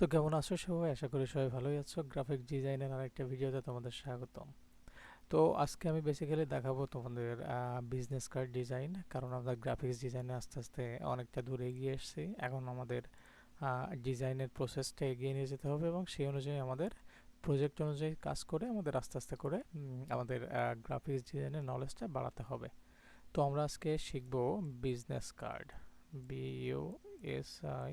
তো কেমন আছো সবাই? আশা করি সবাই ভালোই আছো। গ্রাফিক ডিজাইনের আরেকটা ভিডিওতে তোমাদের স্বাগতম। তো আজকে আমি বেসিক্যালি দেখাবো তোমাদের বিজনেস কার্ড ডিজাইন কারণ আমরা গ্রাফিক্স ডিজাইনে আস্তে আস্তে অনেকটা দূরে এগিয়ে এসেছি। এখন আমাদের ডিজাইনের প্রসেসটা এগিয়ে নিয়ে যেতে হবে এবং সেই অনুযায়ী আমাদের প্রজেক্ট অনুযায়ী কাজ করে আমাদের আস্তে আস্তে করে আমাদের গ্রাফিক্স ডিজাইনের নলেজটা বাড়াতে হবে। তো আমরা আজকে শিখব business card B U S I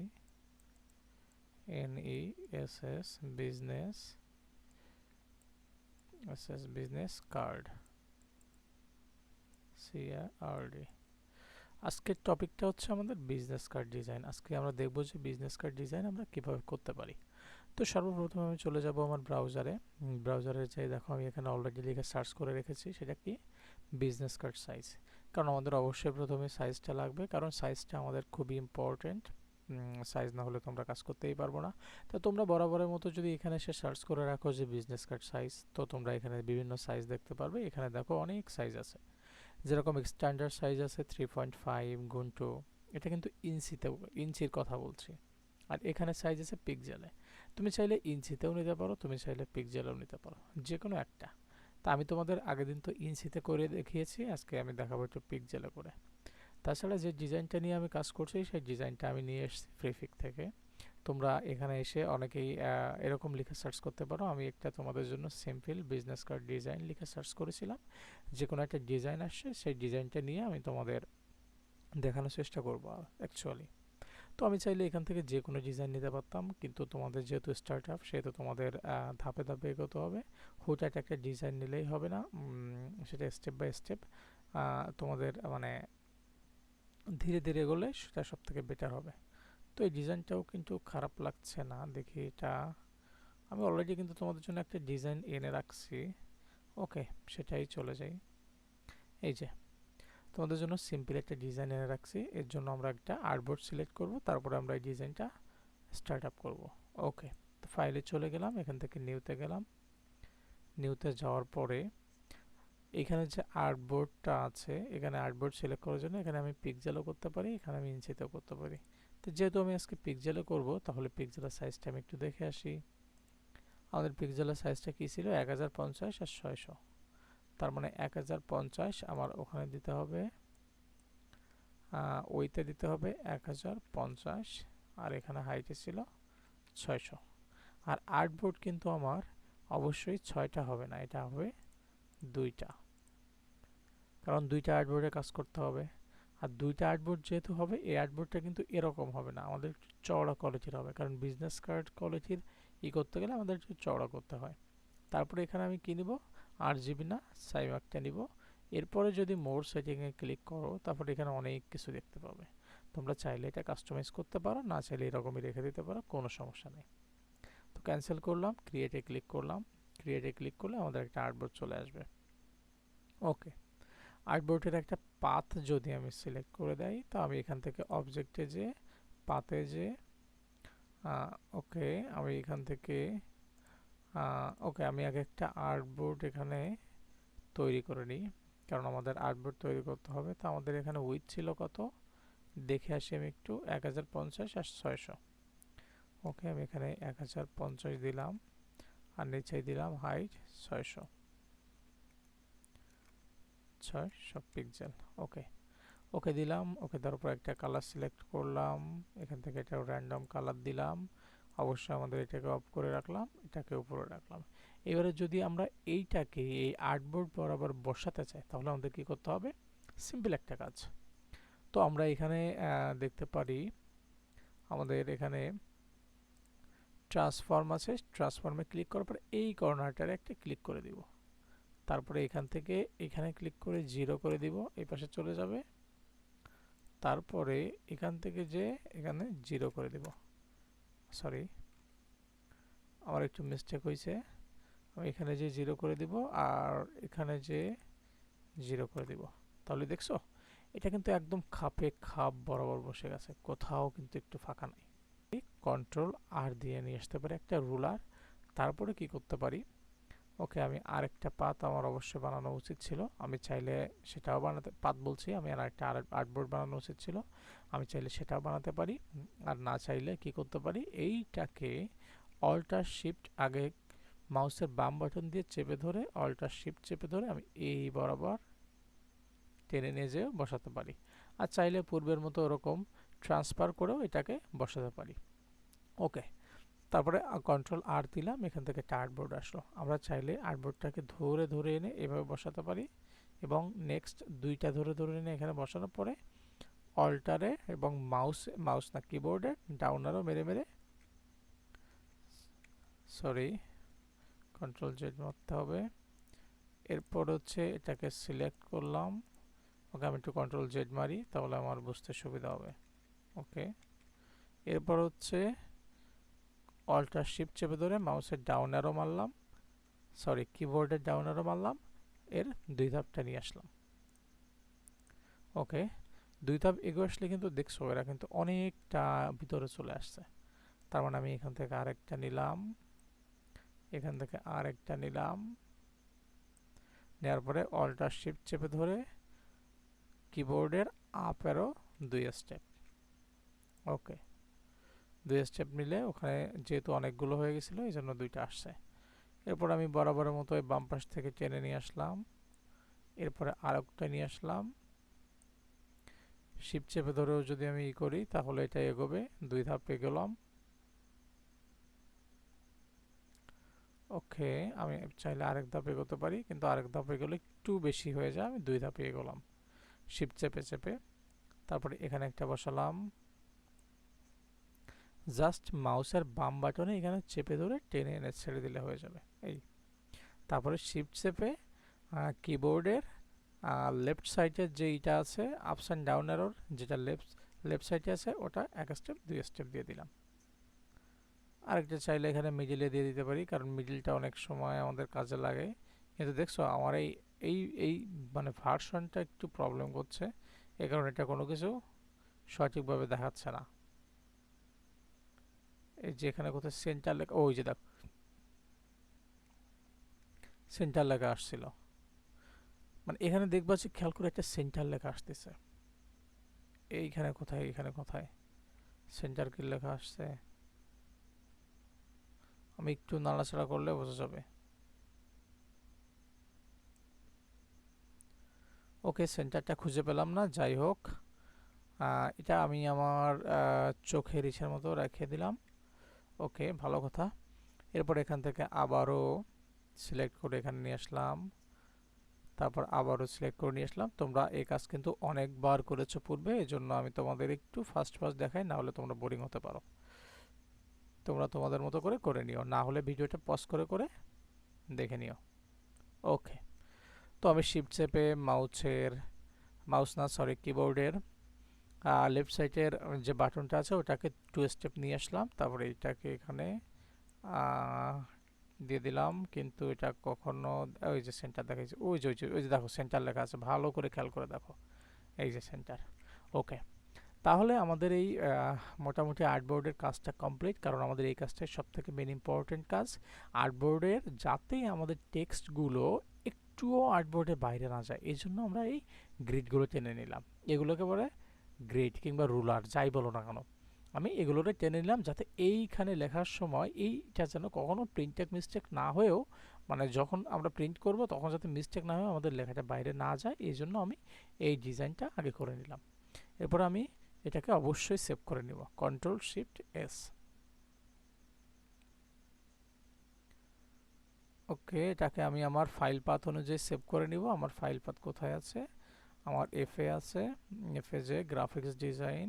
N E S S business S S business card C R D আজকের টপিকটা হচ্ছে আমাদের বিজনেস কার্ড ডিজাইন আজকে আমরা দেখব যে বিজনেস কার্ড ডিজাইন আমরা কীভাবে করতে পারি। তো সর্বপ্রথম আমি চলে যাব আমার ব্রাউজারে ব্রাউজারে যাই দেখো আমি এখানে অলরেডি লিখে সার্চ করে রেখেছি, সেটা কি? বিজনেস কার্ড সাইজ কারণ আমাদের অবশ্যই প্রথমে সাইজটা লাগবে, কারণ সাইজটা আমাদের খুবই ইম্পর্টেন্ট সাইজ না হলে তোমরা কাজ করতেই পারব না। তো তোমরা বরাবরের মতো যদি এখানে এসে সার্চ করে রাখো যে বিজনেস কার্ড সাইজ তো তোমরা এখানে বিভিন্ন সাইজ দেখতে পারবে। এখানে দেখো অনেক সাইজ আছে। যেরকম স্ট্যান্ডার্ড সাইজ আছে থ্রি পয়েন্ট ফাইভ গুণ টু এটা কিন্তু ইঞ্চিতে ইঞ্চির কথা বলছি। আর এখানে সাইজ আছে পিকজেলে তুমি চাইলে ইঞ্চিতেও নিতে পারো, তুমি চাইলে পিকজেলেও নিতে পারো। যে কোনো একটা। তা আমি তোমাদের আগের দিন তো ইঞ্চিতে করে দেখিয়েছি, আজকে আমি দেখাবো একটু পিকজেলে করে। তাছাড়া যে ডিজাইনটা নিয়ে আমি কাজ করছি, সেই ডিজাইনটা আমি নিয়ে এসেছি ফ্রিফিক থেকে। তোমরা এখানে এসে অনেকেই এরকম লিখে সার্চ করতে পারো। আমি একটা তোমাদের জন্য সিম্পল বিজনেস কার্ড ডিজাইন লিখে সার্চ করেছিলাম। যে কোনো একটা ডিজাইন আসছে, সেই ডিজাইনটা নিয়ে আমি তোমাদের দেখানোর চেষ্টা করব অ্যাকচুয়ালি তো আমি চাইলে এখান থেকে যে কোনো ডিজাইন নিতে পারতাম, কিন্তু তোমাদের যেহেতু স্টার্ট আপ সেহেতু তোমাদের ধাপে ধাপে এগোতে হবে। হুটহাট একটা ডিজাইন নিলেই হবে না। সেটা স্টেপ বাই স্টেপ তোমাদের মানে ধীরে ধীরে এগোলে সেটা সব থেকে বেটার হবে। তো এই ডিজাইনটাও কিন্তু খারাপ লাগছে না, দেখি এটা। আমি অলরেডি কিন্তু তোমাদের জন্য একটা ডিজাইন এনে রাখছি। ওকে সেটাই চলে যাই। এই যে, তোমাদের জন্য সিম্পল একটা ডিজাইন এনে রাখছি। এর জন্য আমরা একটা আর্টবোর্ড সিলেক্ট করব, তারপরে আমরা এই ডিজাইনটা স্টার্ট আপ করব। ওকে তো ফাইলে চলে গেলাম, এখান থেকে নিউতে গেলাম। নিউতে যাওয়ার পরে এখানে যে আর্টবোর্ডটা আছে, এখানে আর্টবোর্ড সিলেক্ট করার জন্য এখানে আমি পিকজেলও করতে পারি, এখানে আমি ইঞ্চিতেও করতে পারি। তো যেহেতু আমি আজকে পিকজেলে করব, তাহলে পিকজেলের সাইজটা আমি একটু দেখে আসি। আমাদের পিকজেলের সাইজটা কী ছিল? এক হাজার পঞ্চাশ আর ছয়শো। তার মানে এক হাজার পঞ্চাশ আমার ওখানে দিতে হবে ওইতে দিতে হবে এক হাজার পঞ্চাশ আর এখানে হাইটে ছিল ছয়শো। আর আর্টবোর্ড কিন্তু আমার অবশ্যই ছয়টা হবে না, এটা হবে দুইটা। কারণ দুইটা আর্টবোর্ডে কাজ করতে হবে। আর দুইটা আর্টবোর্ড যেহেতু হবে, এই আর্টবোর্ডটা কিন্তু এরকম হবে না। আমাদের চওড়া কোয়ালিটির হবে। কারণ বিজনেস কার্ড কোয়ালিটির ই করতে গেলে আমাদের একটু চওড়া করতে হয়। তারপরে এখানে আমি কী নিব? আট জিবি না সাইমাকটা নিব। এরপরে যদি মোর সেটিংয়ে ক্লিক করো, তারপরে এখানে অনেক কিছু দেখতে পাবে। তোমরা চাইলে এটা কাস্টমাইজ করতে পারো, না চাইলে এরকমই রেখে দিতে পারো, কোনো সমস্যা নেই। তো ক্যান্সেল করলাম ক্রিয়েটে ক্লিক করলাম। ক্রিয়েটে ক্লিক করলে আমাদের একটা আর্টবোর্ড চলে আসবে। ওকে আর্টবোর্ডের একটা পাথ যদি আমি সিলেক্ট করে দেই, তো আমি এখান থেকে অবজেক্টে যে পাতে যে ওকে আমি এখান থেকে ওকে আমি আগে একটা আর্টবোর্ড এখানে তৈরি করে নিই। কারণ আমাদের আর্টবোর্ড তৈরি করতে হবে, তো আমাদের এখানে উইথ ছিল কত? দেখে আসি আমি একটু, এক হাজার পঞ্চাশ আর ছয়শো। ওকে আমি এখানে এক হাজার পঞ্চাশ দিলাম, আর নিচে দিলাম হাইট ছয়শো। ছয়, সব পিক্সেল ওকে ওকে দিলাম ওকে দেওয়ার একটা কালার সিলেক্ট করলাম, এখান থেকে একটা র্যান্ডম কালার দিলাম, অবশ্যই আমাদের এটাকে অফ করে রাখলাম, এটাকে উপরে রাখলাম। এবারে যদি আমরা এইটাকে, এই আর্টবোর্ড বরাবর বসাতে চাই, তাহলে আমাদের কি করতে হবে? সিম্পল একটা কাজ। তো আমরা এখানে দেখতে পারি আমাদের এখানে ট্রান্সফর্ম আছে ট্রান্সফর্মে ক্লিক করার পর এই কর্নারটারে একটা ক্লিক করে দিব। তারপরে এখান থেকে এখানে ক্লিক করে জিরো করে দিব, এই পাশে চলে যাবে। তারপরে এখান থেকে যে এখানে জিরো করে দিব। সরি আমার একটু মিস্টেক হয়েছে আমি এখানে যে জিরো করে দিব আর এখানে যে জিরো করে দিব। তাহলে দেখছ, এটা কিন্তু একদম খাপে খাপ বরাবর বসে গেছে। কোথাও কিন্তু একটু ফাঁকা নাই। কন্ট্রোল আর দিয়ে নিয়ে আসতে পারি একটা রুলার তারপরে কি করতে পারি? ওকে, আমি আরেকটা পাত আমার অবশ্যই বানানো উচিত ছিল। আমি চাইলে সেটাও বানাতে, পাত বলছি আমি, আর একটা আর্টবোর্ড বানানো উচিত ছিল। আমি চাইলে সেটাও বানাতে পারি, আর না চাইলে কি করতে পারি? এইটাকে অল্টার শিফট আগে মাউসের বাম বাটন দিয়ে চেপে ধরে অল্টার শিফট চেপে ধরে আমি এই বরাবর টেনে নিয়ে যেয়েও বসাতে পারি। আর চাইলে পূর্বের মতো ওরকম ট্রান্সফার করেও এটাকে বসাতে পারি। ওকে তারপরে কন্ট্রোল আর দিলাম, এখান থেকে একটা আর্টবোর্ড আসলো। আমরা চাইলে আর্টবোর্ডটাকে ধরে ধরে এনে এভাবে বসাতে পারি এবং নেক্সট দুইটা ধরে ধরে এনে এখানে বসানোর পরে অল্টারে এবং মাউস মাউস না কিবোর্ডে ডাউনারও মেরে মেরে সরি কন্ট্রোল জেড মারতে হবে। এরপর হচ্ছে এটাকে সিলেক্ট করলাম। ওকে, আমি একটু কন্ট্রোল জেড মারি, তাহলে আমার বুঝতে সুবিধা হবে। ওকে, এরপর হচ্ছে অল্টার শিফট চেপে ধরে মাউসের ডাউন অ্যারো মারলাম। সরি কিবোর্ডের ডাউন অ্যারো মারলাম। এর দুই ধাপটা নিয়ে আসলাম। ওকে দুই ধাপ এগো আসলে কিন্তু দেখছ, এরা কিন্তু অনেকটা ভিতরে চলে আসছে। তার মানে আমি এখান থেকে আরেকটা নিলাম। এখান থেকে আরেকটা নিলাম। নেওয়ার পরে অল্টার শিফট চেপে ধরে কিবোর্ডের আপ অ্যারো দুই স্টেপ ওকে দুই স্টেপ নিলে ওখানে যেহেতু অনেকগুলো হয়ে গেছিল এই জন্য দুইটা আসছে। এরপর আমি বরাবরের মতো ওই বাম পাশ থেকে টেনে নিয়ে আসলাম। এরপরে আরেকটা নিয়ে আসলাম। শিপ চেপে ধরেও যদি আমি ই করি, তাহলে এটা এগোবে, দুই ধাপ এগোলাম ওকে, আমি চাইলে আরেক ধাপ এগোতে পারি, কিন্তু আরেক ধাপ এগোলে একটু বেশি হয়ে যায়, আমি দুই ধাপে এগোলাম। শিপ চেপে চেপে, তারপরে এখানে একটা বসালাম। জাস্ট মাউসের বাম বাটনে এখানে চেপে ধরে টেনে এনে ছেড়ে দিলে হয়ে যাবে, এই। তারপরে শিফট চেপে কিবোর্ডের লেফট সাইডের যে ইটা আছে আপস অ্যান্ড ডাউন এরোর যেটা লেফট লেফট সাইডে আছে, ওটা এক স্টেপ দুই স্টেপ দিয়ে দিলাম। আরেকটা চাইলে এখানে মিডিলে দিয়ে দিতে পারি, কারণ মিডিলটা অনেক সময় আমাদের কাজে লাগে। কিন্তু দেখছ, আমার এই এই এই মানে ভার্সনটা একটু প্রবলেম করছে, এ কারণে এটা কোনো কিছু সঠিকভাবে দেখাচ্ছে না। এই যে কোথায় সেন্টার লেখা ওই যে দেখ। সেন্টার লেখা আসছিল। মানে এখানে দেখবা যে খেয়াল করে একটা সেন্টার লেখা আসতেছে। এইখানে কোথায় এখানে কোথায়? সেন্টার কি লেখা আসছে? আমি একটু নাড়াচাড়া করলে বোঝা যাবে। ওকে সেন্টারটা খুঁজে পেলাম না, যাই হোক। এটা আমি আমার চোখের ইচ্ছার মতো রেখে দিলাম। ওকে, ভালো কথা। এরপর এখান থেকে আবারও সিলেক্ট করে এখানে নিয়ে আসলাম। তারপর আবারও সিলেক্ট করে নিয়ে আসলাম। তোমরা এই কাজ কিন্তু অনেকবার করেছ পূর্বে এই জন্য আমি তোমাদের একটু ফার্স্ট ফার্স্ট দেখাই, না হলে তোমরা বোরিং হতে পারো। তোমরা তোমাদের মতো করে করে নিও, না হলে ভিডিওটা পজ করে করে দেখে নিও। ওকে, তো আমি শিফট চেপে মাউসের মাউস না সরি কিবোর্ডের লেফট সাইডের যে বাটনটা আছে, ওটাকে টু স্টেপ নিয়ে আসলাম। তারপরে এটাকে এখানে দিয়ে দিলাম। কিন্তু এটা কখনো, ওই যে সেন্টার দেখাচ্ছে ওই যে ওই যে ওই যে দেখো সেন্টার লেখা আছে, ভালো করে খেয়াল করে দেখো। এই যে সেন্টার ওকে তাহলে আমাদের এই মোটামুটি আর্টবোর্ডের কাজটা কমপ্লিট কারণ আমাদের এই কাজটাই সব থেকে মেন ইম্পর্টেন্ট কাজ আর্টবোর্ডের যাতে আমাদের টেক্সটগুলো একটুও আর্টবোর্ডের বাইরে না যায় এই জন্য আমরা এই গ্রিডগুলো টেনে নিলাম। এগুলোকে বলে গ্রেড কিংবা রুলার যাই বলো না কেন, আমি এগুলোরে টেনে নিলাম যাতে এইখানে লেখার সময় এইটা যেন কখনো প্রিন্টেক মিস্টেক না হয়েও মানে যখন আমরা প্রিন্ট করব তখন যাতে মিস্টেক না হয়ে আমাদের লেখাটা বাইরে না যায়, এই জন্য আমি এই ডিজাইনটা আগে করে নিলাম। এরপর আমি এটাকে অবশ্যই সেভ করে নিব কন্ট্রোল শিফট এস ওকে এটাকে আমি আমার ফাইল পাথ অনুযায়ী সেভ করে নিব, আমার ফাইল পাথ কোথায় আছে? আমার এফে আছে এফে যে গ্রাফিক্স ডিজাইন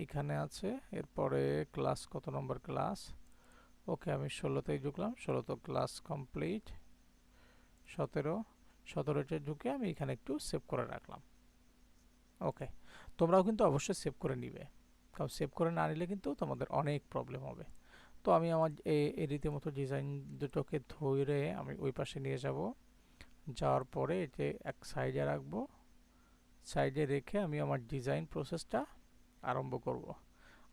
এইখানে আছে, এরপরে ক্লাস কত নম্বর ক্লাস ওকে আমি ষোলোতেই ঢুকলাম, ষোলোতে ক্লাস কমপ্লিট সতেরো, সতেরোতে ঢুকে আমি এখানে একটু সেভ করে রাখলাম। ওকে তোমরাও কিন্তু অবশ্যই সেভ করে নিবে। কারণ সেভ করে না নিলে কিন্তু তোমাদের অনেক প্রবলেম হবে। তো আমি আমার এই রীতিমতো ডিজাইন দুটোকে ধরে আমি ওই পাশে নিয়ে যাব। যাওয়ার পরে এটি এক সাইডে রাখব। সাইডে রেখে আমি আমার ডিজাইন প্রসেসটা আরম্ভ করব।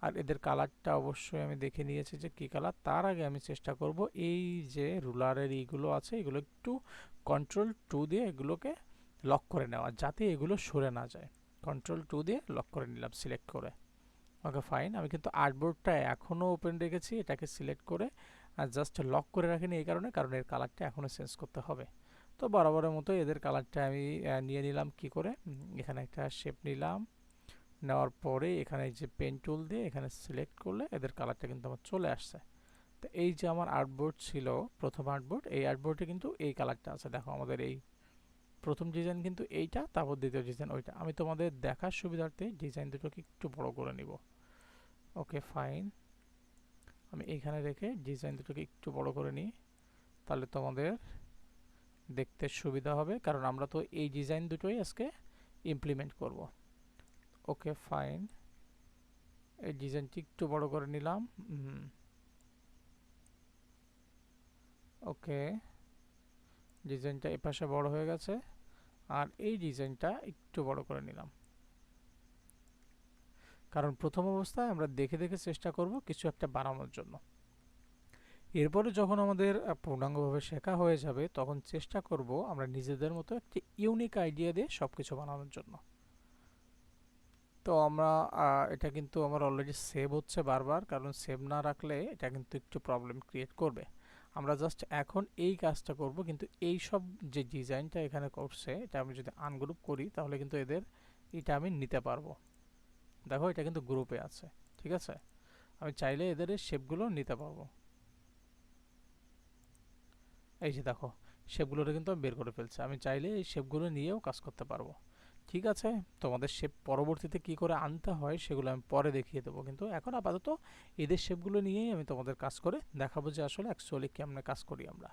আর এদের কালারটা অবশ্যই আমি দেখে নিয়েছি যে কী কালার তার আগে আমি চেষ্টা করব এই যে রুলারের ইগুলো আছে, এগুলো একটু কন্ট্রোল টু দিয়ে এগুলোকে লক করে নেওয়া, যাতে এগুলো সরে না যায়। কন্ট্রোল টু দিয়ে লক করে নিলাম সিলেক্ট করে। ওকে ফাইন আমি কিন্তু আর্টবোর্ডটা এখনও ওপেন রেখেছি, এটাকে সিলেক্ট করে আর জাস্ট লক করে রাখিনি এই কারণে, কারণ এর কালারটা এখনও চেঞ্জ করতে হবে। তো বরাবরের মতো এদের কালারটা আমি নিয়ে নিলাম। কি করে? এখানে একটা শেপ নিলাম। নেওয়ার পরে এখানে যে পেন টুল দিয়ে এখানে সিলেক্ট করলে এদের কালারটা কিন্তু আমার চলে আসছে। তো এই যে আমার আর্টবোর্ড ছিল, প্রথম আর্টবোর্ড এই আর্টবোর্ডে কিন্তু এই কালারটা আছে। দেখো আমাদের এই প্রথম ডিজাইন কিন্তু এইটা, তারপর দ্বিতীয় ডিজাইন ওইটা। আমি তোমাদের দেখার সুবিধার্থে ডিজাইন দুটোকে একটু বড় করে নিব। ওকে ফাইন আমি এইখানে রেখে ডিজাইন দুটোকে একটু বড় করে নিই। তাহলে তোমাদের দেখতে সুবিধা হবে, কারণ আমরা তো এই ডিজাইন দুটোই আজকে ইমপ্লিমেন্ট করব। ওকে ফাইন এই ডিজাইনটি একটু বড় করে নিলাম। ওকে ডিজাইনটা এপাশে বড় হয়ে গেছে। আর এই ডিজাইনটা একটু বড় করে নিলাম। কারণ প্রথম অবস্থায় আমরা দেখে দেখে চেষ্টা করব কিছু একটা বানানোর জন্য। এরপরে যখন আমাদের পূর্ণাঙ্গভাবে শেখা হয়ে যাবে, তখন চেষ্টা করব আমরা নিজেদের মতো একটি ইউনিক আইডিয়া দিয়ে সব কিছু বানানোর জন্য। তো আমরা এটা কিন্তু আমার অলরেডি সেভ হচ্ছে বারবার, কারণ সেভ না রাখলে এটা কিন্তু একটু প্রবলেম ক্রিয়েট করবে। আমরা জাস্ট এখন এই কাজটা করব, কিন্তু এই সব যে ডিজাইনটা এখানে করছে, এটা আমি যদি আনগ্রুপ করি, তাহলে কিন্তু এদের এটা আমি নিতে পারব। দেখো, এটা কিন্তু গ্রুপে আছে, ঠিক আছে? আমি চাইলে এদের শেপগুলো নিতে পারব। এই যে দেখো, শেপগুলোটা কিন্তু আমি বের করে ফেলছি। আমি চাইলে এই শেপগুলো নিয়েও কাজ করতে পারব। ঠিক আছে? তোমাদের শেপ পরবর্তীতে কি করে আনতে হয় সেগুলো আমি পরে দেখিয়ে দেবো। কিন্তু এখন আপাতত এদের শেপগুলো নিয়েই আমি তোমাদের কাজ করে দেখাবো যে আসলে অ্যাকচুয়ালি কেমন কাজ করি আমরা।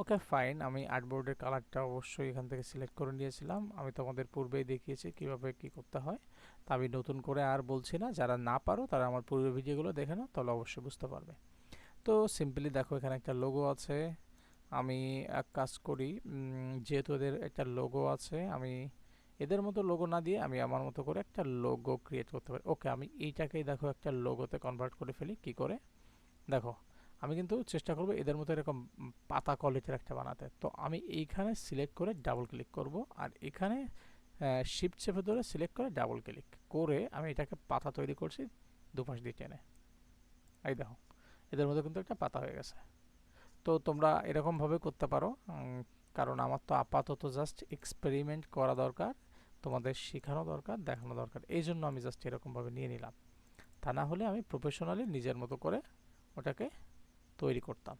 ওকে ফাইন আমি আর্টবোর্ডের কালারটা অবশ্যই এখান থেকে সিলেক্ট করে নিয়েছিলাম। আমি তোমাদের পূর্বেই দেখিয়েছি কীভাবে কি করতে হয়। তা আমি নতুন করে আর বলছি না। যারা না পারো, তারা আমার পূর্বের ভিডিওগুলো দেখে নাও, তাহলে অবশ্যই বুঝতে পারবে। তো সিম্পলি দেখো, এখানে একটা লোগো আছে। আমি এক কাজ করি যেহেতু এদের একটা লোগো আছে, আমি এদের মতো লোগো না দিয়ে আমি আমার মতো করে একটা লোগো ক্রিয়েট করতে পারি। ওকে আমি এইটাকেই দেখো একটা লোগোতে কনভার্ট করে ফেলি, কি করে? দেখো, আমি কিন্তু চেষ্টা করব এদের মতো এরকম পাতা কোয়ালিটির একটা বানাতে। তো আমি এইখানে সিলেক্ট করে ডাবল ক্লিক করব আর এখানে শিফট চেপে ধরে সিলেক্ট করে ডাবল ক্লিক করে আমি এটাকে পাতা তৈরি করছি দুপাশ দিয়ে টেনে। এই দেখো, এদের মধ্যে কিন্তু একটা পাতা হয়ে গেছে। তো তোমরা এরকমভাবে করতে পারো। কারণ আমার তো আপাতত জাস্ট এক্সপেরিমেন্ট করা দরকার, তোমাদের শেখানো দরকার, দেখানো দরকার। এই জন্য আমি জাস্ট এরকমভাবে নিয়ে নিলাম। তা না হলে আমি প্রফেশনালি নিজের মতো করে ওটাকে তৈরি করতাম।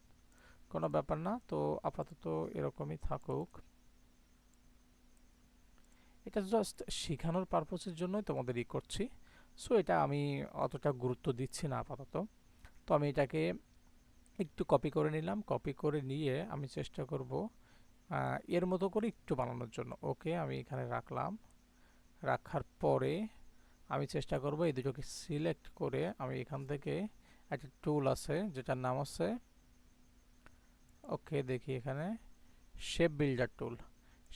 কোনো ব্যাপার না, তো আপাতত এরকমই থাকুক। এটা জাস্ট শেখানোর পারপোসের জন্যই তোমাদের ই করছি। সো এটা আমি অতটা গুরুত্ব দিচ্ছি না আপাতত। তো আমি এটাকে একটু কপি করে নিলাম। কপি করে নিয়ে আমি চেষ্টা করব এর মতো করে একটু বানানোর জন্য। ওকে আমি এখানে রাখলাম। রাখার পরে আমি চেষ্টা করব এই দুটোকে সিলেক্ট করে আমি এখান থেকে একটা টুল আছে, যেটার নাম আছে ওকে দেখি এখানে shape builder tool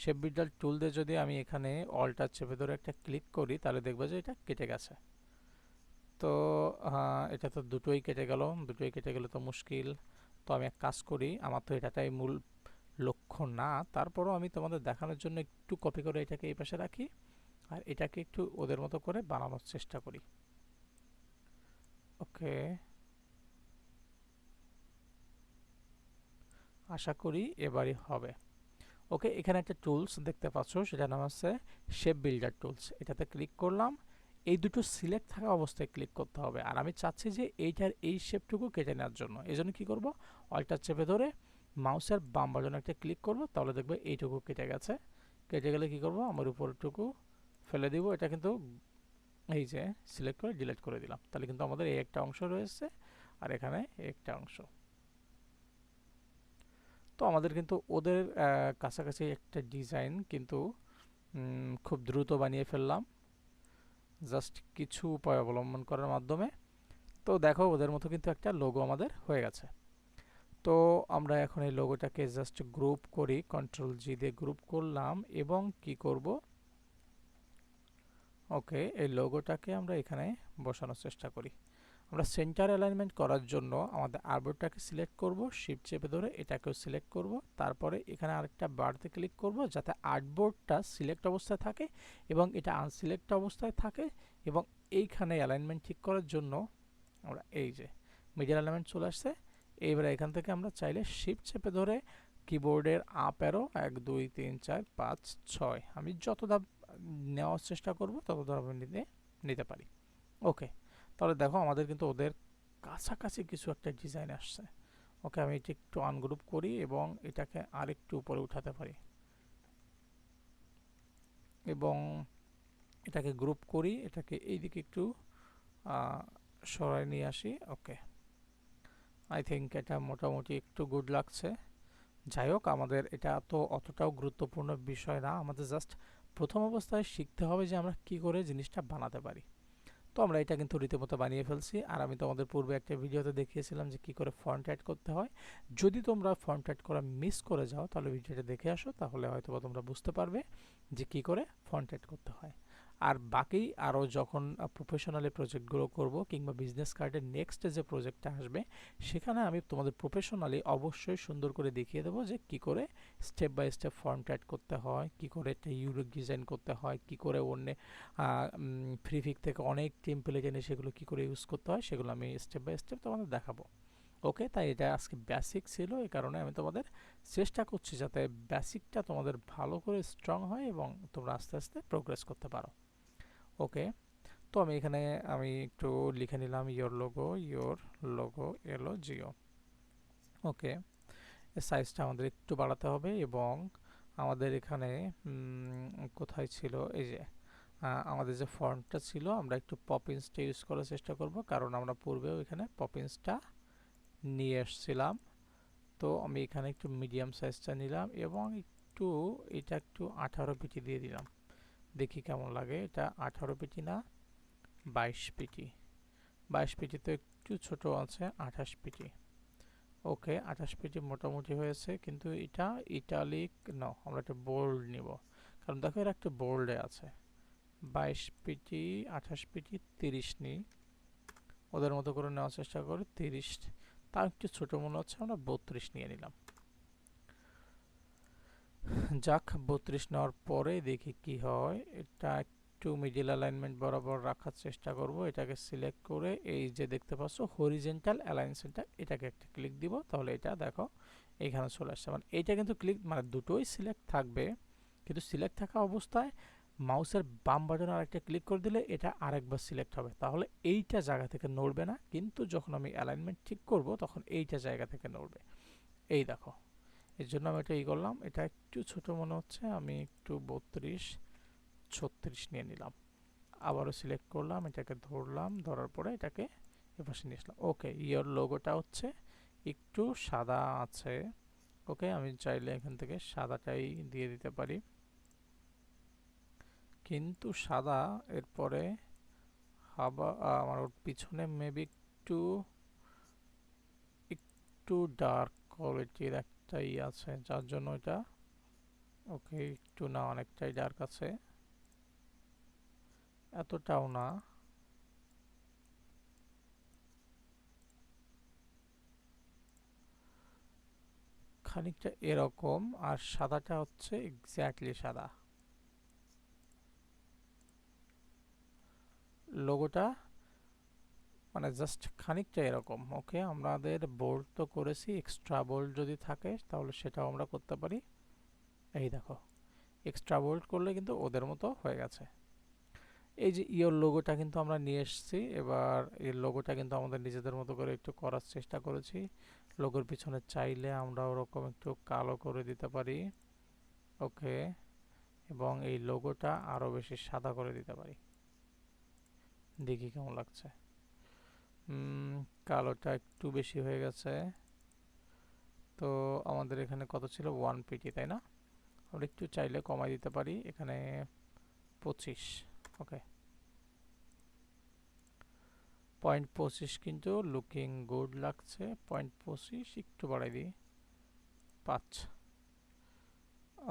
shape builder tool দিয়ে যদি আমি এখানে অলটার চেপে ধরে একটা ক্লিক করি, তাহলে দেখব যে এটা কেটে গেছে। তো এটা তো দুটোই কেটে গেল, দুটোই কেটে গেলে তো মুশকিল। তো আমি এক কাজ করি, আমার তো এটাটাই মূল লক্ষ্য না, তারপরও আমি তোমাদের দেখানোর জন্য একটু কপি করে এটাকে এই পাশে রাখি আর এটাকে একটু ওদের মতো করে বানানোর চেষ্টা করি। ওকে। আশা করি এবারই হবে। ওকে, এখানে একটা টুলস দেখতে পাচ্ছ সেটা নাম আছে শেপ বিল্ডার টুলস এটাতে ক্লিক করলাম এই দুটো সিলেক্ট থাকা অবস্থায় ক্লিক করতে হবে। আর আমি চাচ্ছি যে এইটার এই শেপটুকু কেটে নেওয়ার জন্য। এই জন্য কী করব? অল্টার চেপে ধরে মাউসের বাম বাজন একটা ক্লিক করব, তাহলে দেখবে এইটুকু কেটে গেছে। কেটে গেলে কি করব? আমার উপরটুকু ফেলে দিব। এটা কিন্তু এই যে সিলেক্ট করে ডিলিট করে দিলাম। তাহলে কিন্তু আমাদের এই একটা অংশ রয়েছে আর এখানে একটা অংশ। তো আমাদের কিন্তু ওদের কাছাকাছি একটা ডিজাইন কিন্তু খুব দ্রুত বানিয়ে ফেললাম। জাস্ট কিছু উপায় অবলম্বন করার মাধ্যমে। তো দেখো, ওদের মতো কিন্তু একটা লোগো আমাদের হয়ে গেছে। তো আমরা এখন এই লোগোটাকে জাস্ট গ্রুপ করি কন্ট্রোল জি দিয়ে গ্রুপ করলাম এবং কি করব? ওকে এই লোগোটাকে আমরা এখানে বসানোর চেষ্টা করি। আমরা সেন্টার অ্যালাইনমেন্ট করার জন্য আমাদের আরবোর্ডটাকে সিলেক্ট করব শিফট চেপে ধরে এটাকেও সিলেক্ট করব, তারপরে এখানে আরেকটা বারতে ক্লিক করব যাতে আর্টবোর্ডটা সিলেক্ট অবস্থায় থাকে এবং এটা আনসিলেক্ট অবস্থায় থাকে এবং এইখানে অ্যালাইনমেন্ট ঠিক করার জন্য আমরা এই যে মিডিয়াল অ্যালাইনমেন্ট চলে আসছে, এইবারে এখান থেকে আমরা চাইলে শিফট চেপে ধরে কিবোর্ডের আপ এক, দুই, তিন, চার, পাঁচ, ছয়, আমি যত ধাপ নেওয়ার চেষ্টা করব তত ধাপ নিতে নিতে পারি। ওকে তাহলে দেখো আমাদের কিন্তু ওদের কাছাকাছি কিছু একটা ডিজাইন আসছে। ওকে আমি এটা একটু আনগ্রুপ করি এবং এটাকে আরেকটু উপরে উঠাতে পারি। এবং এটাকে গ্রুপ করি, এটাকে এইদিকে একটু সরাই নিয়ে আসি, ওকে। আই থিঙ্ক এটা মোটামুটি একটু গুড লাগছে। যাই হোক, আমাদের এটা তো অতটাও গুরুত্বপূর্ণ বিষয় না। আমাদের জাস্ট প্রথম অবস্থায় শিখতে হবে যে আমরা কি করে জিনিসটা বানাতে পারি। তো আমরা এটা কিন্তু রীতিমতো বানিয়ে ফেলছি। আর আমি তোমাদের পূর্বে একটা ভিডিওতে দেখিয়েছিলাম যে কি করে ফন্ট অ্যাড করতে হয়। যদি তোমরা ফন্ট অ্যাড করা মিস করে যাও, তাহলে ভিডিওটা দেখে আসো, তাহলে হয়তো তোমরা বুঝতে পারবে যে কি করে ফন্ট অ্যাড করতে হয়। আর বাকি আরও যখন প্রফেশনালি প্রজেক্টগুলো করব কিংবা বিজনেস কার্ডের নেক্সট যে প্রজেক্টটা আসবে, সেখানে আমি তোমাদের প্রফেশনালি অবশ্যই সুন্দর করে দেখিয়ে দেবো যে কি করে step by step form add করতে হয়, কি করে একটা ইউনিক ডিজাইন করতে হয়, কি করে অন্য ফ্রিফিক থেকে অনেক টেম্পলেট এনে সেগুলো কি করে ইউজ করতে হয়, সেগুলো আমি স্টেপ বাই স্টেপ তোমাদের দেখাবো। ওকে তাই এটা আজকে বেসিক ছিল এই কারণে আমি তোমাদের চেষ্টা করছি যাতে বেসিকটা তোমাদের ভালো করে স্ট্রং হয় এবং তোমরা আস্তে আস্তে প্রোগ্রেস করতে পারো। ওকে। তো আমি এখানে আমি একটু লিখে নিলাম ইয়োর লোগো ইয়োর লোগো এলো জিও ওকে সাইজটা আমাদের একটু বাড়াতে হবে এবং আমাদের এখানে কোথায় ছিল? এই যে আমাদের যে ফন্টটা ছিল, আমরা একটু পপিন্সটা ইউজ করার চেষ্টা করব, কারণ আমরা পূর্বেও এখানে পপিন্সটা নিয়ে এসছিলাম। তো আমি এখানে একটু মিডিয়াম সাইজটা নিলাম এবং একটু, এটা একটু আঠারো পিটি দিয়ে দিলাম। দেখি কেমন লাগে। এটা আঠারো পিটি না, বাইশ পিটি। বাইশ পিটি তো একটু ছোট আছে, আঠাশ পিটি। ওকে, আঠাশ পিটি মোটামুটি হয়েছে, কিন্তু এটা ইটালিক ন, আমরা একটা বোল্ড নিব। কারণ দেখো এর একটা বোল্ডে আছে। বাইশ পিটি, আঠাশ পিটি, তিরিশ নিই ওদের মতো করে নেওয়ার চেষ্টা করি, তিরিশ। তার একটু ছোটো মনে হচ্ছে, আমরা বত্রিশ নিয়ে নিলাম। যাক, বত্রিশ নেওয়ার পরে দেখি কি হয়। এটা একটু মিডিল অ্যালাইনমেন্ট বরাবর রাখার চেষ্টা করব। এটাকে সিলেক্ট করে এই যে দেখতে পাচ্ছ হরিজেন্টাল অ্যালাইন সেন্টার এটাকে একটা ক্লিক দিব। তাহলে এটা দেখো এইখানে চলে আসছে। মানে এইটা কিন্তু ক্লিক মানে দুটোই সিলেক্ট থাকবে। কিন্তু সিলেক্ট থাকা অবস্থায় মাউসের বাম বাটন আরেকটা ক্লিক করে দিলে এটা আরেকবার সিলেক্ট হবে। তাহলে এইটা জায়গা থেকে নড়বে না। কিন্তু যখন আমি অ্যালাইনমেন্ট ঠিক করব, তখন এইটা জায়গা থেকে নড়বে। এই দেখো। এর জন্য আমি এটা ই করলাম। এটা একটু ছোট মনে হচ্ছে, আমি একটু বত্রিশ, ছত্রিশ নিয়ে নিলাম। আবারও সিলেক্ট করলাম, এটাকে ধরলাম, ধরার পরে এটাকে এপাশে নিয়ে আসলাম। ওকে ইয়োর লোগোটা হচ্ছে একটু সাদা আছে। ওকে, আমি চাইলে এখান থেকে সাদাটাই দিয়ে দিতে পারি। কিন্তু সাদা, এরপরে হাবা, আমার পিছনে মেবি একটু একটু ডার্ক কোয়ালিটির একটাই আছে, যার জন্য এটা ওকে একটু না অনেকটাই ডার্ক আছে এতটাও না। খানিকটা এরকম, আর সাদাটা হচ্ছে এক্স্যাক্টলি সাদা। লোগোটা মানে জাস্ট খানিকটা এরকম ওকে আমাদের বোল্ড তো করেছি এক্সট্রা বোল্ড যদি থাকে, তাহলে সেটাও আমরা করতে পারি। এই দেখো এক্সট্রা বোল্ড করলে কিন্তু ওদের মতো হয়ে গেছে। এই যে ইয়োর লোগোটা কিন্তু আমরা নিয়ে এসেছি, এবার এই লোগোটা কিন্তু আমাদের নিজেদের মতো করে একটু করার চেষ্টা করেছি। লোগোর পিছনে চাইলে আমরা ওরকম একটু কালো করে দিতে পারি ওকে এবং এই লোগোটা আরও বেশি সাদা করে দিতে পারি। দেখি কেমন লাগছে। কালোটা একটু বেশি হয়ে গেছে। তো আমাদের এখানে কত ছিল? ওয়ান পিটি তাই না? আমরা একটু চাইলে কমাই দিতে পারি। এখানে পঁচিশ ওকে পয়েন্ট পঁচিশ কিন্তু লুকিং গুড লাগছে। পয়েন্ট পঁচিশ, একটু বাড়াই দিই। পাঁচ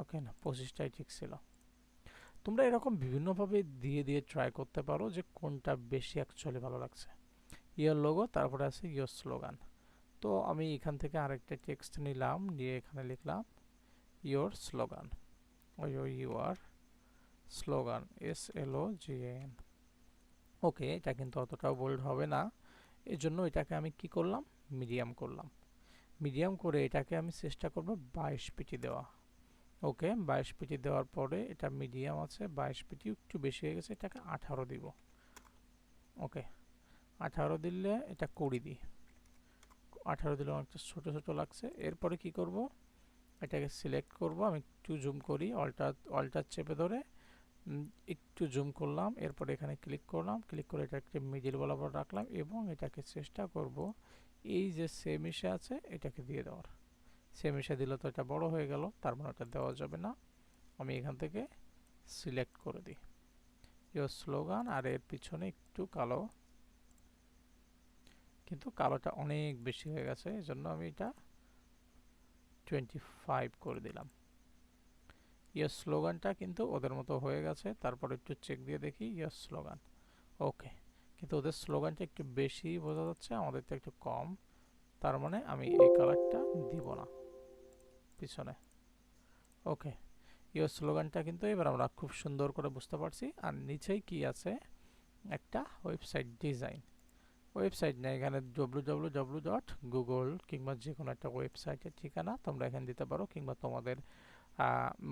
ওকে না, পঁচিশটাই ঠিক ছিল। তোমরা এরকম বিভিন্নভাবে দিয়ে দিয়ে ট্রাই করতে পারো যে কোনটা বেশি অ্যাকচুয়ালি ভালো লাগছে। ইয়ার লোগো তারপরে আছে ইয়োর স্লোগান তো আমি এখান থেকে আরেকটা টেক্সট নিলাম, নিয়ে এখানে লিখলাম ইয়োর স্লোগান ওই U R slogan S L O G N okay এটা কিন্তু অতটাও বোল্ড হবে না। এর জন্য এটাকে আমি কি করলাম? মিডিয়াম করলাম। মিডিয়াম করে এটাকে আমি চেষ্টা করব বাইশ পিটি দেওয়া। ওকে বাইশ পিটি দেওয়ার পরে এটা মিডিয়াম আছে, বাইশ পিটি একটু বেশি হয়ে গেছে, এটাকে আঠারো দিব। ওকে আঠারো দিলে এটা কুড়ি দিই। আঠারো দিলে অনেকটা ছোটো ছোটো লাগছে। এরপরে কি করব? এটাকে সিলেক্ট করব। আমি একটু জুম করি অল্টার অল্টার চেপে ধরে একটু জুম করলাম। এরপর এখানে ক্লিক করলাম। ক্লিক করে এটাকে মিডিল বরাবর রাখলাম এবং এটাকে চেষ্টা করব এই যে সেমিশে আছে, এটাকে দিয়ে দেওয়ার। সেমিশে দিলে তো এটা বড় হয়ে গেল, তার মানে ওটা দেওয়া যাবে না। আমি এখান থেকে সিলেক্ট করে দিই। ইয়োর স্লোগান আর এর পিছনে একটু কালো কিন্তু কালোটা অনেক বেশি হয়ে গেছে এই জন্য আমি এটা টোয়েন্টি ফাইভ করে দিলাম। ইয়ার স্লোগানটা কিন্তু ওদের মতো হয়ে গেছে, তারপর একটু চেক দিয়ে দেখি ইয়ার স্লোগান ওকে কিন্তু ওদের স্লোগানটা একটু বেশি বোঝা যাচ্ছে আমাদেরটা একটু কম, তার মানে আমি এই কালারটা দিব না পিছনে। ওকে ইয়োর স্লোগানটা কিন্তু এবার আমরা খুব সুন্দর করে বুঝতে পারছি, আর নিচেই কি আছে? একটা ওয়েবসাইট ডিজাইন ওয়েবসাইট নেই। এখানে W W W dot Google কিংবা যে কোনো একটা ওয়েবসাইটের ঠিকানা তোমরা এখানে দিতে পারো কিংবা তোমাদের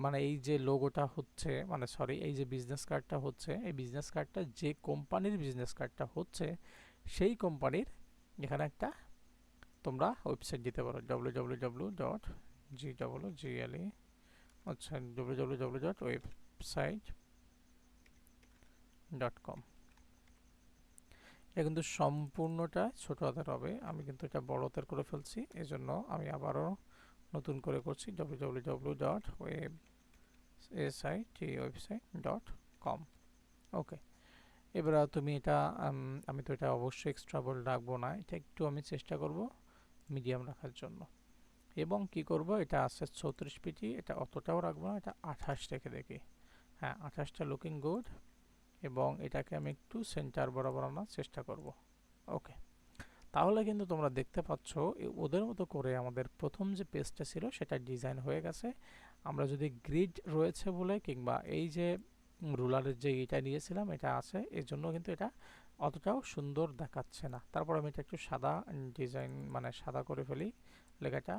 মানে এই যে লোগোটা হচ্ছে মানে সরি এই যে বিজনেস কার্ডটা হচ্ছে, এই বিজনেস কার্ডটা যে কোম্পানির বিজনেস কার্ডটা হচ্ছে, সেই কোম্পানির এখানে একটা তোমরা ওয়েবসাইট দিতে পারো। W W W dot G W G L E আচ্ছা W W W dot website dot com এটা কিন্তু সম্পূর্ণটা ছোট হাতের হবে। আমি কিন্তু এটা বড় করে ফেলছি। এজন্য আমি আবারও নতুন করে করছি www dot web S I T website dot com okay. এবার তুমি এটা আমি তো এটা অবশ্যই এক্সট্রা বল রাখব না। এটা একটু আমি চেষ্টা করব মিডিয়াম রাখার জন্য। এবং কি করব? এটা আছে চৌত্রিশ পিটি। এটা অতটাও রাখব না। এটা আঠাশ রেখে দেখি। হ্যাঁ আঠাশটা লুকিং গুড এবং এটাকে আমি একটু সেন্টার বরাবর আনার চেষ্টা করব। ওকে তাহলে কিন্তু তোমরা দেখতে পাচ্ছ ওদের মতো করে আমাদের প্রথম যে পেজটা ছিল সেটা ডিজাইন হয়ে গেছে। আমরা যদি গ্রিড রয়েছে বলে কিংবা এই যে রুলারের যে এটা নিয়েছিলাম, এটা আছে, এর জন্য কিন্তু এটা অতটাও সুন্দর দেখাচ্ছে না। তারপর আমি এটা একটু সাদা ডিজাইন মানে সাদা করে ফেলি লেখাটা।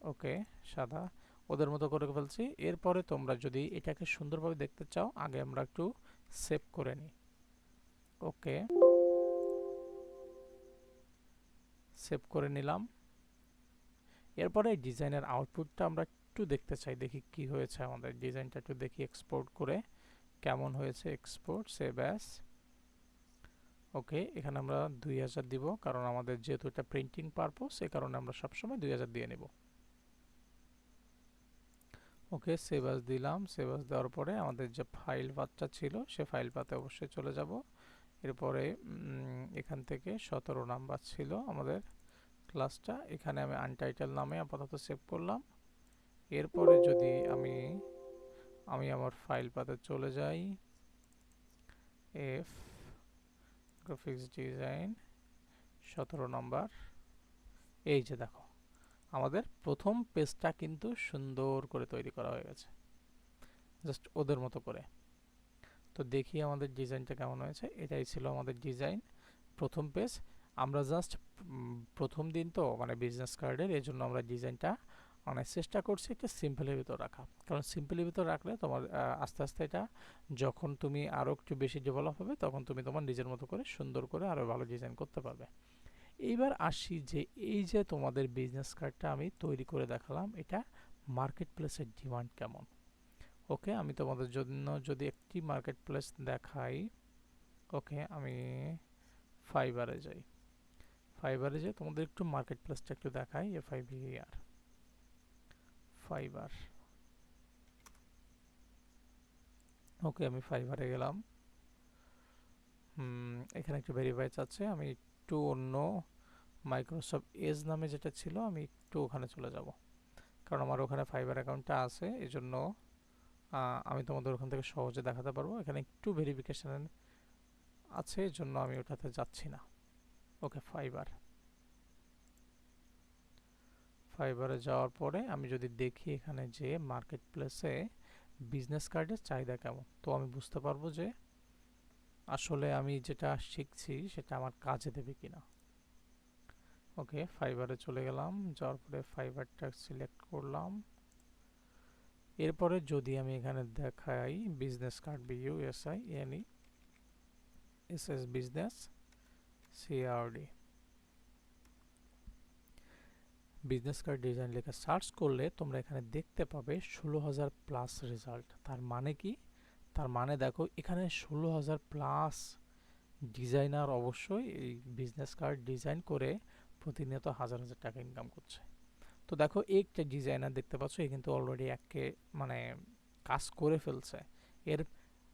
ওকে সাদা, ওদের মতো করে ফেলছি। এরপরে তোমরা যদি এটাকে সুন্দরভাবে দেখতে চাও, আগে আমরা একটু সেভ করে নিই। ওকে। সেভ করে নিলাম। এরপরে ডিজাইনের আউটপুটটা আমরা একটু দেখতে চাই, দেখি কি হয়েছে আমাদের। ডিজাইনটা একটু দেখি এক্সপোর্ট করে কেমন হয়েছে এক্সপোর্ট সেভ অ্যাস ওকে, এখানে আমরা দুই হাজার দিব, কারণ আমাদের যেহেতু এটা প্রিন্টিং পারপোজ সে কারণে আমরা সবসময় দুই হাজার দিয়ে নেব। ওকে সেভাস দিলাম। সেভাস দেওয়ার পরে আমাদের যে ফাইল পাতটা ছিল, সে ফাইল পাতে অবশ্যই চলে যাব। এরপরে এখান থেকে সতেরো নাম্বার ছিল আমাদের ক্লাসটা এখানে আমি আনটাইটেল নামে আপাতত সেভ করলাম। এরপরে যদি আমি আমি আমার ফাইল পাতে চলে যাই এফ গ্রাফিক্স ডিজাইন সতেরো নাম্বার। এই যে দেখো আমাদের প্রথম পেজটা কিন্তু সুন্দর করে তৈরি করা হয়ে গেছে। জাস্ট ওদের মতো করে। তো দেখি আমাদের ডিজাইনটা কেমন হয়েছে। এটাই ছিল আমাদের ডিজাইন। প্রথম পেজ। আমরা জাস্ট প্রথম দিন তো মানে বিজনেস কার্ডের এই জন্য আমরা ডিজাইনটা মানে চেষ্টা করছি একটা সিম্পলের ভিতর রাখা। কারণ সিম্পলের ভিতর রাখলে তোমার আস্তে আস্তে এটা যখন তুমি আরও একটু বেশি ডেভেলপ হবে, তখন তুমি তোমার নিজের মতো করে সুন্দর করে আরও ভালো ডিজাইন করতে পারবে। এইবার আসি যে এই যে তোমাদের বিজনেস কার্ডটা আমি তৈরি করে দেখালাম, এটা মার্কেট প্লেসের ডিমান্ড কেমন? ওকে আমি তোমাদের জন্য যদি একটি মার্কেট প্লেস দেখাই ওকে আমি ফাইবারে যাই। ফাইবারে যাই তোমাদের একটু মার্কেট প্লেসটা একটু দেখাই F I R Fiverr okay আমি ফাইবারে গেলাম। এখানে একটু ভেরিফাই চাচ্ছে, আমি একটু অন্য মাইক্রোসফট এজ নামে যেটা ছিল, আমি একটু ওখানে চলে যাব। কারণ আমার ওখানে ফাইবার অ্যাকাউন্টটা আছে এই জন্য আমি তোমাদের ওখান থেকে সহজে দেখাতে পারব। এখানে একটু ভেরিফিকেশান আছে এই জন্য আমি ওটাতে যাচ্ছি না। ওকে ফাইবার ফাইবারে যাওয়ার পরে আমি যদি দেখি এখানে যে মার্কেট প্লেসে বিজনেস কার্ডের চাহিদা কেমন, তো আমি বুঝতে পারব যে আসলে আমি যেটা শিখছি সেটা আমার কাজে দেবে কিনা। ওকে ফাইবারে চলে গেলাম, যাওয়ার পরে ফাইবারটা সিলেক্ট করলাম। এরপরে যদি আমি এখানে দেখাই business card B U S I N E S S business C R D business card design লেখা সার্চ করলে তোমরা এখানে দেখতে পাবে ষোলো হাজার প্লাস রেজাল্ট তার মানে কি? তার মানে দেখো, এখানে ষোলো হাজার প্লাস ডিজাইনার অবশ্যই এই বিজনেস কার্ড ডিজাইন করে প্রতিনিয়ত হাজার হাজার টাকা ইনকাম করছে। তো দেখো, একটা ডিজাইনার দেখতে পাচ্ছ, এ কিন্তু অলরেডি এককে মানে কাজ করে ফেলছে। এর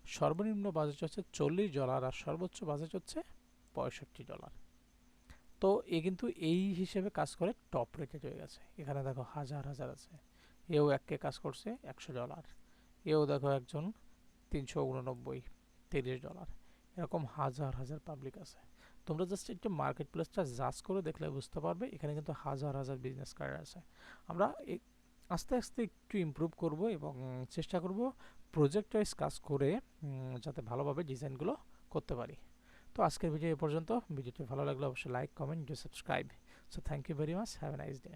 সর্বনিম্ন বাজেট হচ্ছে চল্লিশ ডলার আর সর্বোচ্চ বাজেট হচ্ছে পঁয়ষট্টি ডলার তো এ কিন্তু এই হিসেবে কাজ করে টপ রেটেড হয়ে গেছে। এখানে দেখো হাজার হাজার আছে। এও এককে কাজ করছে একশো ডলার এও দেখো একজন তিনশো উননব্বই, তিরিশ ডলার। এরকম হাজার হাজার পাবলিক আছে। তোমরা জাস্ট একটু মার্কেট প্লেসটা জাজ করে দেখলে বুঝতে পারবে, এখানে কিন্তু হাজার হাজার বিজনেস কার্ড আছে। আমরা আস্তে আস্তে একটু ইমপ্রুভ করব এবং চেষ্টা করব প্রজেক্ট ওয়াইজ কাজ করে যাতে ভালোভাবে ডিজাইনগুলো করতে পারি। তো আজকের ভিডিও এ পর্যন্ত। ভিডিওটি ভালো লাগলে অবশ্যই like comment do subscribe so thank you very much have a nice day